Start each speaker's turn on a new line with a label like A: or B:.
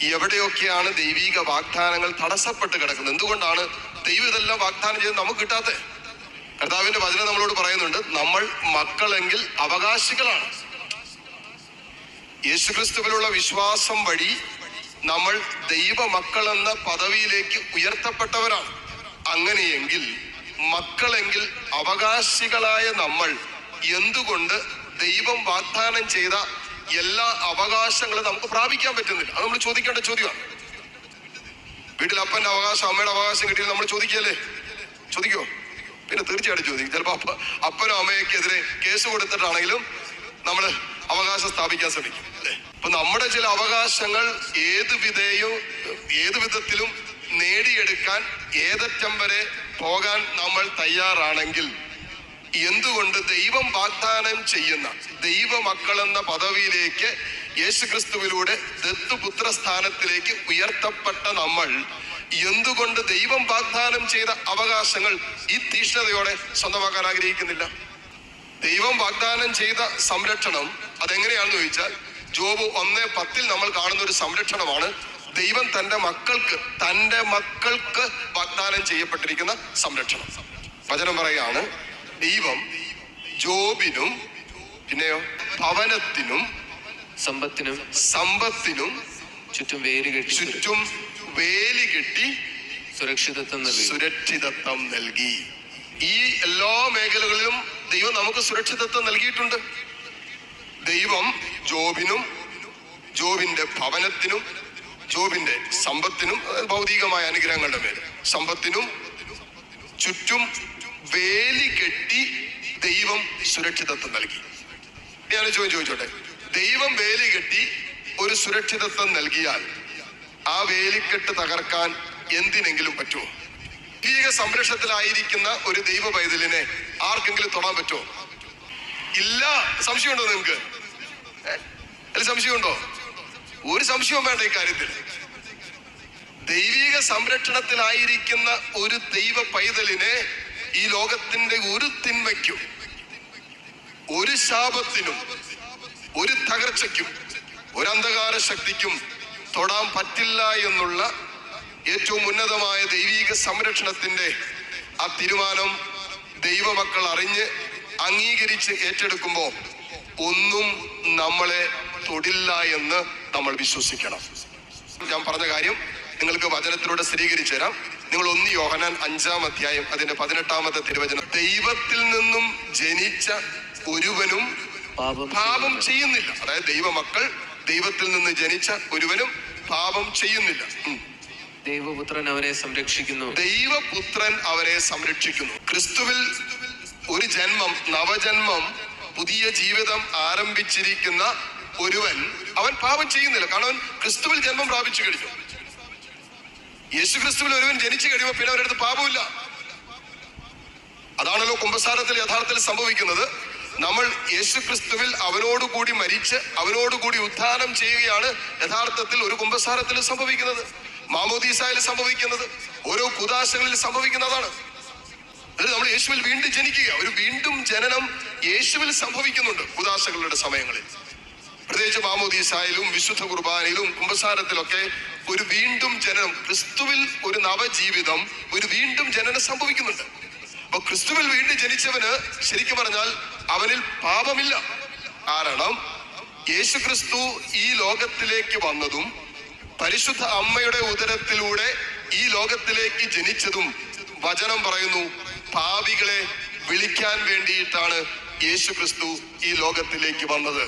A: എവിടെയൊക്കെയാണ് ദൈവിക വാഗ്ദാനങ്ങൾ തടസ്സപ്പെട്ട് കിടക്കുന്നത്? എന്തുകൊണ്ടാണ് ദൈവം ഇതെല്ലാം വാഗ്ദാനം ചെയ്ത് നമുക്ക് കിട്ടാത്തത് കർത്താവിന്റെ വചനം നമ്മളോട് പറയുന്നുണ്ട് നമ്മൾ മക്കളെങ്കിൽ അവകാശികളാണ്. യേശുക്രിസ്തുവിലുള്ള വിശ്വാസം വഴി നമ്മൾ ദൈവ മക്കളെന്ന പദവിയിലേക്ക് ഉയർത്തപ്പെട്ടവരാണ്. അങ്ങനെയെങ്കിൽ മക്കളെങ്കിൽ അവകാശികളായ നമ്മൾ എന്തുകൊണ്ട് ദൈവം വാഗ്ദാനം ചെയ്ത എല്ലാ അവകാശങ്ങളും നമുക്ക് പ്രാപിക്കാൻ പറ്റുന്നില്ല. അത് നമ്മൾ ചോദിക്കേണ്ട ചോദ്യമാണ്. വീട്ടിൽ അപ്പന്റെ അവകാശം അമ്മയുടെ അവകാശം കിട്ടിയാൽ നമ്മൾ ചോദിക്കല്ലേ ചോദിക്കോ പിന്നെ തീർച്ചയായിട്ടും ചോദിക്കും. ചിലപ്പോ അപ്പ അപ്പനോ അമ്മയ്ക്കെതിരെ കേസ് കൊടുത്തിട്ടാണെങ്കിലും നമ്മൾ അവകാശം സ്ഥാപിക്കാൻ ശ്രമിക്കും അല്ലേ? അപ്പൊ നമ്മുടെ ചില അവകാശങ്ങൾ ഏത് വിധേയോ ഏത് വിധത്തിലും നേടിയെടുക്കാൻ ഏതറ്റം വരെ പോകാൻ നമ്മൾ തയ്യാറാണെങ്കിൽ എന്തുകൊണ്ട് ദൈവം വാഗ്ദാനം ചെയ്യുന്ന ദൈവമക്കളെന്ന പദവിയിലേക്ക് യേശുക്രിസ്തുവിലൂടെ ദത്തുപുത്ര സ്ഥാനത്തിലേക്ക് ഉയർത്തപ്പെട്ട നമ്മൾ എന്തുകൊണ്ട് ദൈവം വാഗ്ദാനം ചെയ്ത അവകാശങ്ങൾ ഈ തീഷ്ണതയോടെ സ്വന്തമാക്കാൻ ആഗ്രഹിക്കുന്നില്ല? ദൈവം വാഗ്ദാനം ചെയ്ത സംരക്ഷണം അതെങ്ങനെയാണെന്ന് ചോദിച്ചാൽ ജോബ് ഒന്ന് പത്തിൽ നമ്മൾ കാണുന്ന ഒരു സംരക്ഷണമാണ് ദൈവം തന്റെ മക്കൾക്ക് തന്റെ മക്കൾക്ക് വാഗ്ദാനം ചെയ്യപ്പെട്ടിരിക്കുന്ന സംരക്ഷണം. വചനം പറയാണ് ദൈവം ജോബിനും പിന്നെയോ ഭവനത്തിനും
B: സമ്പത്തിനും
A: സമ്പത്തിനും
B: ചുറ്റും വേര് കെട്ടി
A: ചുറ്റും വേലി കെട്ടി
B: സുരക്ഷിതത്വം നൽകി.
A: സുരക്ഷിതത്വം നൽകി. ഈ എല്ലാ മേഖലകളിലും ദൈവം നമുക്ക് സുരക്ഷിതത്വം നൽകിയിട്ടുണ്ട്. ദൈവം ജോബിനും ജോബിന്റെ ഭവനത്തിനും ജോബിന്റെ സമ്പത്തിനും ഭൗതികമായ അനുഗ്രഹങ്ങളുടെ മേൽ. സമ്പത്തിനും ചുറ്റും വേലി കെട്ടി ദൈവം സുരക്ഷിതത്വം നൽകി. ഞാൻ ചോദ്യം ചോദിച്ചോട്ടെ. ദൈവം വേലി കെട്ടി ഒരു സുരക്ഷിതത്വം നൽകിയാൽ ആ വേലിക്കെട്ട് തകർക്കാൻ എന്തിനെങ്കിലും പറ്റുമോ? ദൈവിക സംരക്ഷണത്തിലായിരിക്കുന്ന ഒരു ദൈവ പൈതലിനെ ആർക്കെങ്കിലും തൊടാൻ പറ്റുമോ? ഇല്ല. സംശയമുണ്ടോ നിങ്ങൾക്ക്? അല്ല സംശയമുണ്ടോ? ഒരു സംശയവും വേണ്ട ഈ കാര്യത്തിൽ. ദൈവിക സംരക്ഷണത്തിലായിരിക്കുന്ന ഒരു ദൈവ പൈതലിനെ ഈ ലോകത്തിന്റെ ഒരു തിന്മയ്ക്കും ഒരു ശാപത്തിനും ഒരു തകർച്ചയ്ക്കും ഒരു അന്ധകാര ശക്തിക്കും തൊടാൻ പറ്റില്ല എന്നുള്ള ഏറ്റവും ഉന്നതമായ ദൈവിക സംരക്ഷണത്തിന്റെ ആ തീരുമാനം ദൈവമക്കൾ അറിഞ്ഞ് അംഗീകരിച്ച് ഏറ്റെടുക്കുമ്പോൾ ഒന്നും നമ്മളെ തൊടില്ല എന്ന് നമ്മൾ വിശ്വസിക്കണം. ഞാൻ പറഞ്ഞ കാര്യം നിങ്ങൾക്ക് വചനത്തിലൂടെ സ്ഥിരീകരിച്ചു തരാം. നിങ്ങൾ ഒന്ന് യോഹനാൻ അഞ്ചാം അധ്യായം അതിന്റെ പതിനെട്ടാമത്തെ തിരുവചനം. ദൈവത്തിൽ നിന്നും ജനിച്ച ഒരുവനും
B: പാപം
A: ചെയ്യുന്നില്ല. അതായത് ദൈവമക്കൾ ദൈവത്തിൽ നിന്ന് ജനിച്ച ഒരുവനും പാപം ചെയ്യുന്നില്ല.
B: ദൈവപുത്രൻ അവരെ സംരക്ഷിക്കുന്നു.
A: ദൈവപുത്രൻ അവരെ സംരക്ഷിക്കുന്നു. ക്രിസ്തുവിൽ ഒരു ജന്മം നവജന്മം പുതിയ ജീവിതം ആരംഭിച്ചിരിക്കുന്ന ഒരുവൻ അവൻ പാപം ചെയ്യുന്നില്ല. കാരണം ക്രിസ്തുവിൽ ജന്മം പ്രാപിച്ചു കഴിഞ്ഞു. യേശു ക്രിസ്തുവിൽ ഒരുവൻ ജനിച്ചു കഴിയുമ്പോൾ പിന്നെ അവരുടെ അടുത്ത് പാപമില്ല. അതാണല്ലോ കുംഭസാരത്തിൽ യഥാർത്ഥത്തിൽ സംഭവിക്കുന്നത്. നമ്മൾ യേശുക്രിസ്തുവിൽ അവനോടുകൂടി മരിച്ച് അവനോടുകൂടി ഉത്ഥാനം ചെയ്യുകയാണ് യഥാർത്ഥത്തിൽ ഒരു കുംഭസാരത്തിൽ സംഭവിക്കുന്നത്. മാമോദീസായിൽ സംഭവിക്കുന്നത്. ഓരോ കുദാശകളിൽ സംഭവിക്കുന്നതാണ്. അത് നമ്മൾ യേശുവിൽ വീണ്ടും ജനിക്കുക. ഒരു വീണ്ടും ജനനം യേശുവിൽ സംഭവിക്കുന്നുണ്ട് കുദാശകളുടെ സമയങ്ങളിൽ. പ്രത്യേകിച്ച് മാമോദീസായാലും വിശുദ്ധ കുർബാനയിലും കുംഭസാരത്തിലൊക്കെ ഒരു വീണ്ടും ജനനം ക്രിസ്തുവിൽ ഒരു നവജീവിതം ഒരു വീണ്ടും ജനനം സംഭവിക്കുന്നുണ്ട്. അപ്പൊ ക്രിസ്തുവിൽ വീണ്ടും ജനിച്ചവന് ശരിക്കും പറഞ്ഞാൽ അവനിൽ പാപമില്ല. കാരണം യേശു ക്രിസ്തു ഈ ലോകത്തിലേക്ക് വന്നതും പരിശുദ്ധ അമ്മയുടെ ഉദരത്തിലൂടെ ഈ ലോകത്തിലേക്ക് ജനിച്ചതും വചനം പറയുന്നു പാപികളെ വിളിക്കാൻ വേണ്ടിയിട്ടാണ് യേശു ക്രിസ്തു ഈ ലോകത്തിലേക്ക് വന്നത്.